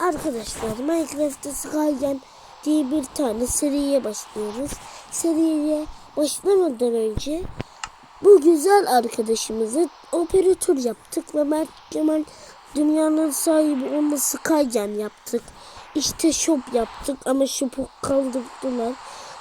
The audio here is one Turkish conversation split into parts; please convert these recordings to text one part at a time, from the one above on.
Arkadaşlar Minecraft'ta Skygen diye bir tane seriye başlıyoruz. Seriye başlamadan önce bu güzel arkadaşımızı operatör yaptık ve Mert Kemal dünyanın sahibi onu Skygen yaptık. İşte shop yaptık ama shop'u kaldırdılar.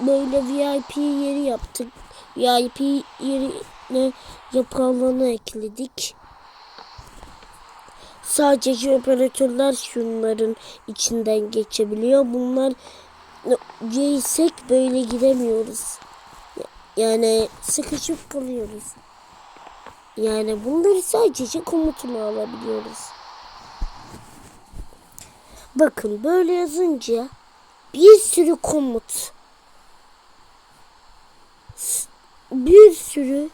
Böyle VIP yeri yaptık. VIP yerine yapı ekledik. Sadece operatörler şunların içinden geçebiliyor. Bunlar giysek böyle gidemiyoruz. Yani sıkışıp kalıyoruz. Yani bunları sadece komutunu alabiliyoruz. Bakın böyle yazınca bir sürü komut. Bir sürü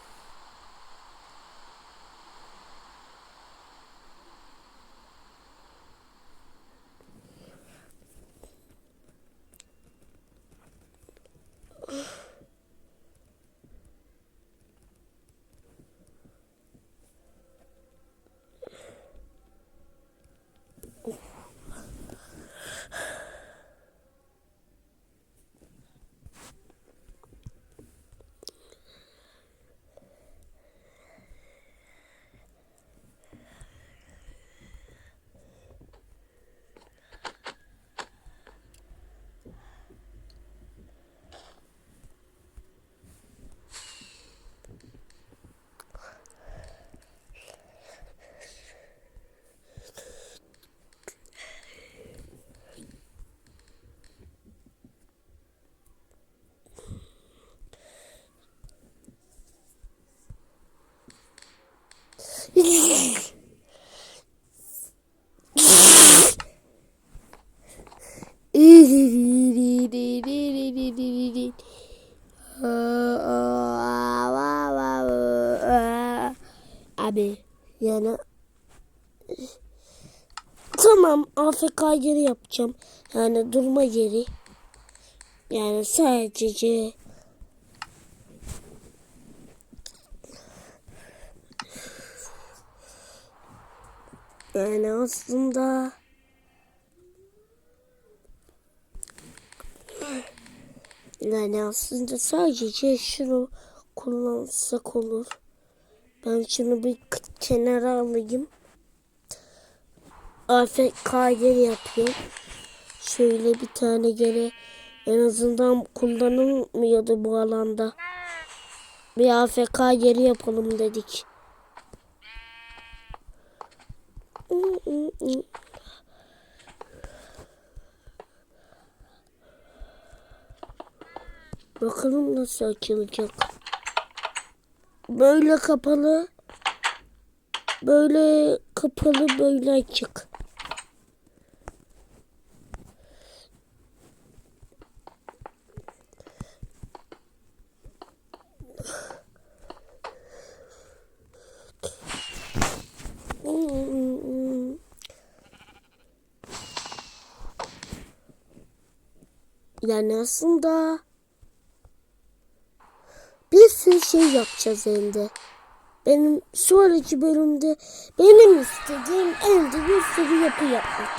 Abi yani tamam AFK yeri yapacağım. Yani durma yeri. Yani sadece yani aslında yani aslında sadece şunu kullansak olur. Ben şunu bir kenara alayım. AFK yeri yapıyorum. Şöyle bir tane gene en azından kullanılmıyordu bu alanda. Bir AFK yeri yapalım dedik. Bakalım nasıl açılacak. Böyle kapalı. Böyle kapalı böyle açık. Yani aslında bir sürü şey yapacağız elde. Benim sonraki bölümde benim istediğim elde bir sürü yapı yapmak.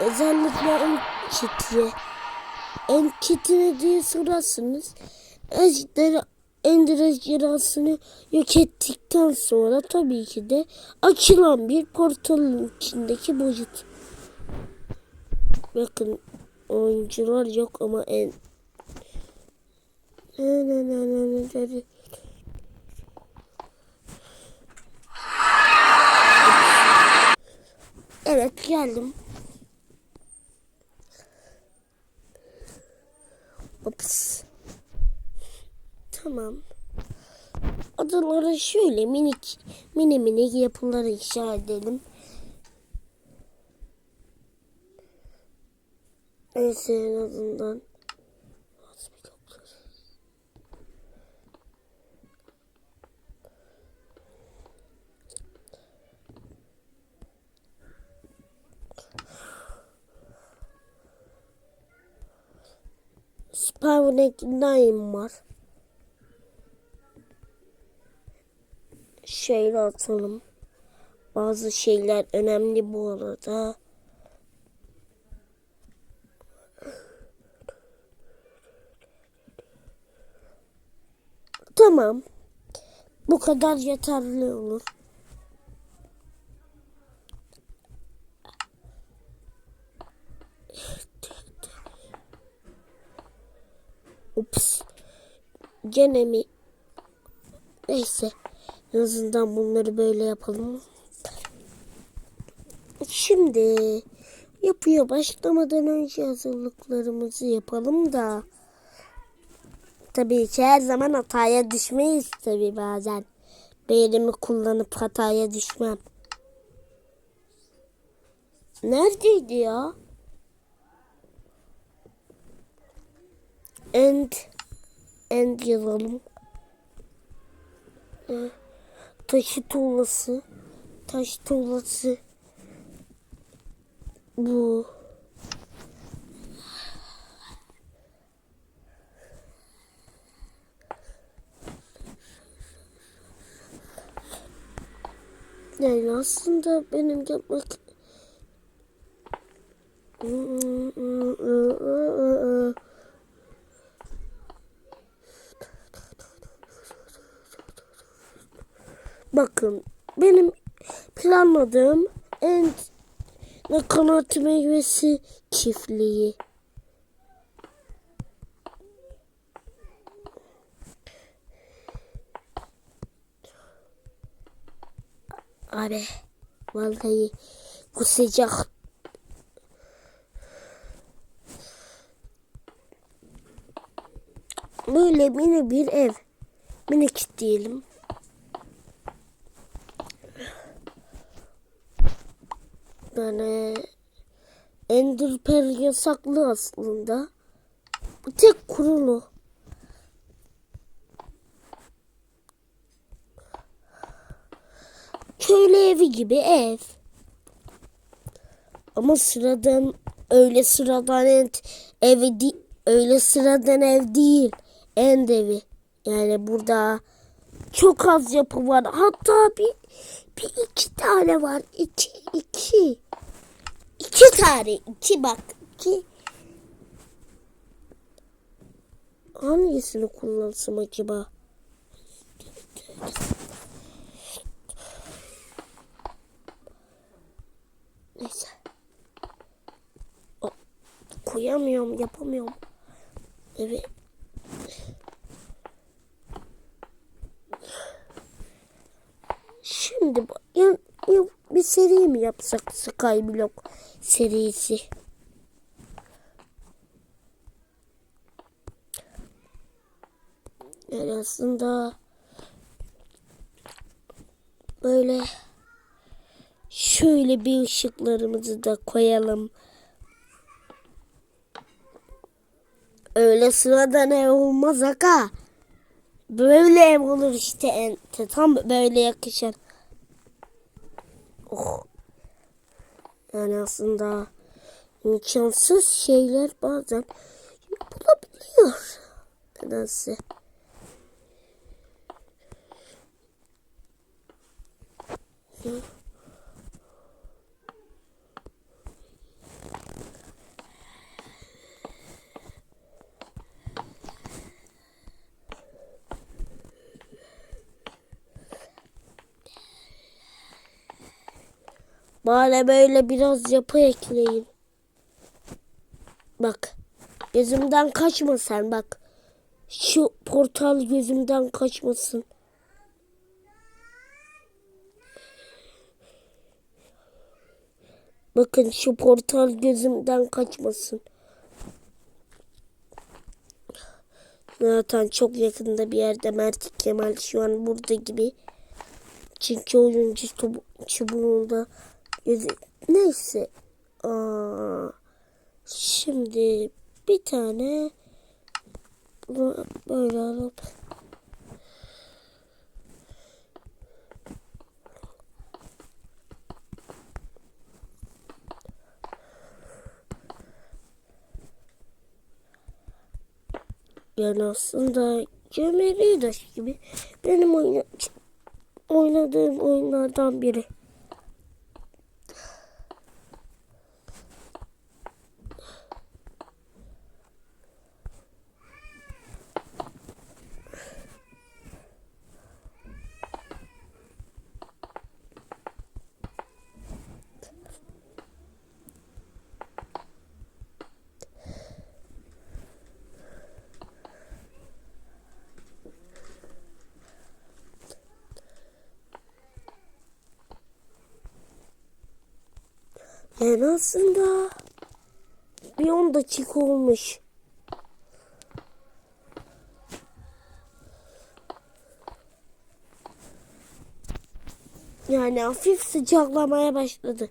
Özellikle en kitiye. En kitine diye sorarsanız ejder Ender ejderhasını yok ettikten sonra tabii ki de açılan bir portalın içindeki boyut. Bakın oyuncular yok ama en ne ne ne ne ne ne Evet geldim. Ops. Tamam. Adaları şöyle minik mini mini yapıları inşa edelim. Neyse en azından. Az bir kaplar. Spawn'dakinden var. Şöyle atalım. Bazı şeyler önemli bu arada. Tamam. Bu kadar yeterli olur. Ups. Gene mi? Neyse. En azından bunları böyle yapalım. Şimdi yapıya başlamadan önce hazırlıklarımızı yapalım da. Tabii ki her zaman hataya düşmeyiz tabii bazen. Beynimi kullanıp hataya düşmem. Neredeydi ya? End end yazalım. Ee, Taşı tuğlası. Taş tuğlası. Bu. Yani aslında benim yapmak Bakın benim planladığım en kanat meyvesi çiftliği. Abi vallahi bu sıcak böyle mini bir ev minik diyelim. Yani Ender Pearl yasaklı aslında. Tek kurulu. Köylü evi gibi ev. Ama sıradan öyle sıradan ev, evi di, öyle sıradan ev değil. End evi. Yani burada çok az yapı var. Hatta bir, bir iki tane var. İki, iki. İki tane. iki bak. iki. Hangisini kullansam acaba? Neyse. O, koyamıyorum, yapamıyorum. Evet. Şimdi ya, ya bir seri mi yapsak Skyblock serisi? Yani aslında böyle şöyle bir ışıklarımızı da koyalım. Öyle sıradan ev olmaz aga. Böyle ev olur işte. En, tam böyle yakışır. Oh. Yani aslında imkansız şeyler bazen yapılabiliyor. Nedense. Bana böyle biraz yapı ekleyin. Bak. Gözümden kaçma sen bak. Şu portal gözümden kaçmasın. Bakın şu portal gözümden kaçmasın. Zaten çok yakında bir yerde Mert Kemal şu an burada gibi. Çünkü oyuncu çubu- çubuğunda Neyse. Aa, şimdi bir tane böyle alıp Yani aslında Daş gibi benim oyna, oynadığım oyunlardan biri. En azından bir 10 dakika olmuş. Yani hafif sıcaklamaya başladı.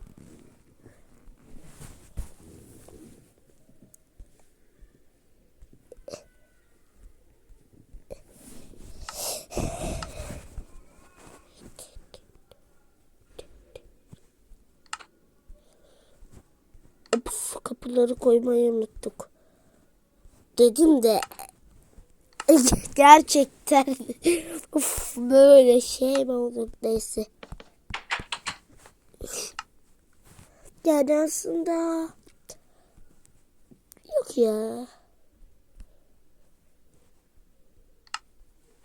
Kapıları koymayı unuttuk. Dedim de gerçekten of, böyle şey mi olur neyse. Yani aslında yok ya.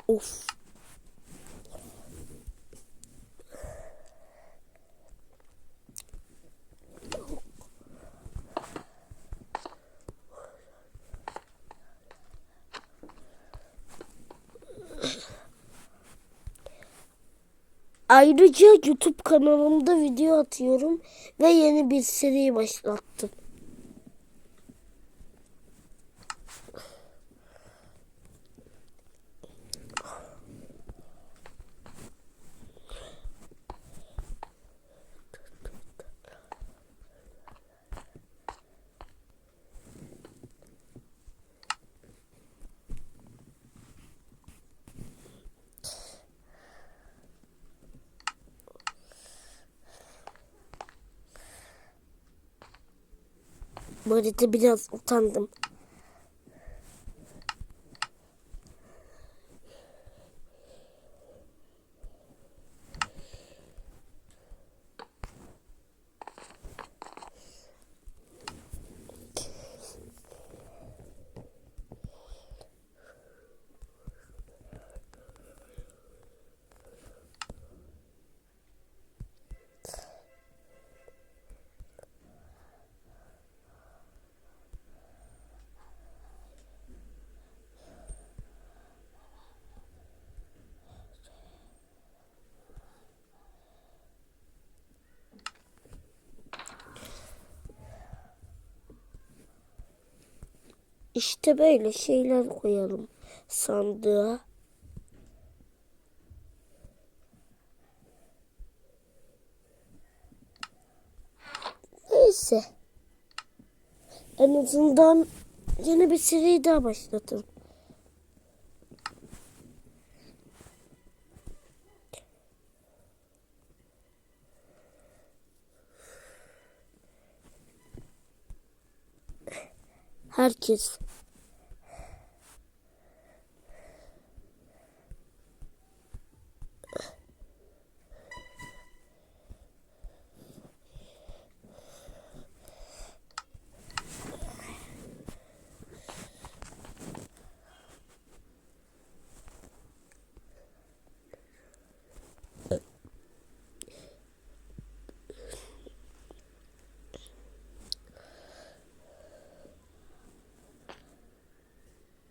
Of. Ayrıca YouTube kanalımda video atıyorum ve yeni bir seri başlattım. Arada biraz utandım. İşte böyle şeyler koyalım sandığa. Neyse. En azından yeni bir seri daha başlatırım. Herkes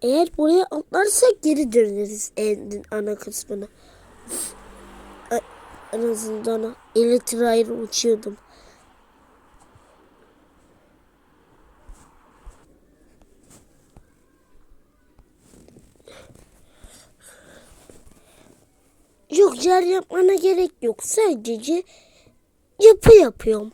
Eğer buraya atlarsak geri döneriz en ana kısmına. En azından elektriğe uçuyordum. Yok yer yapmana gerek yok. Sadece yapı yapıyorum.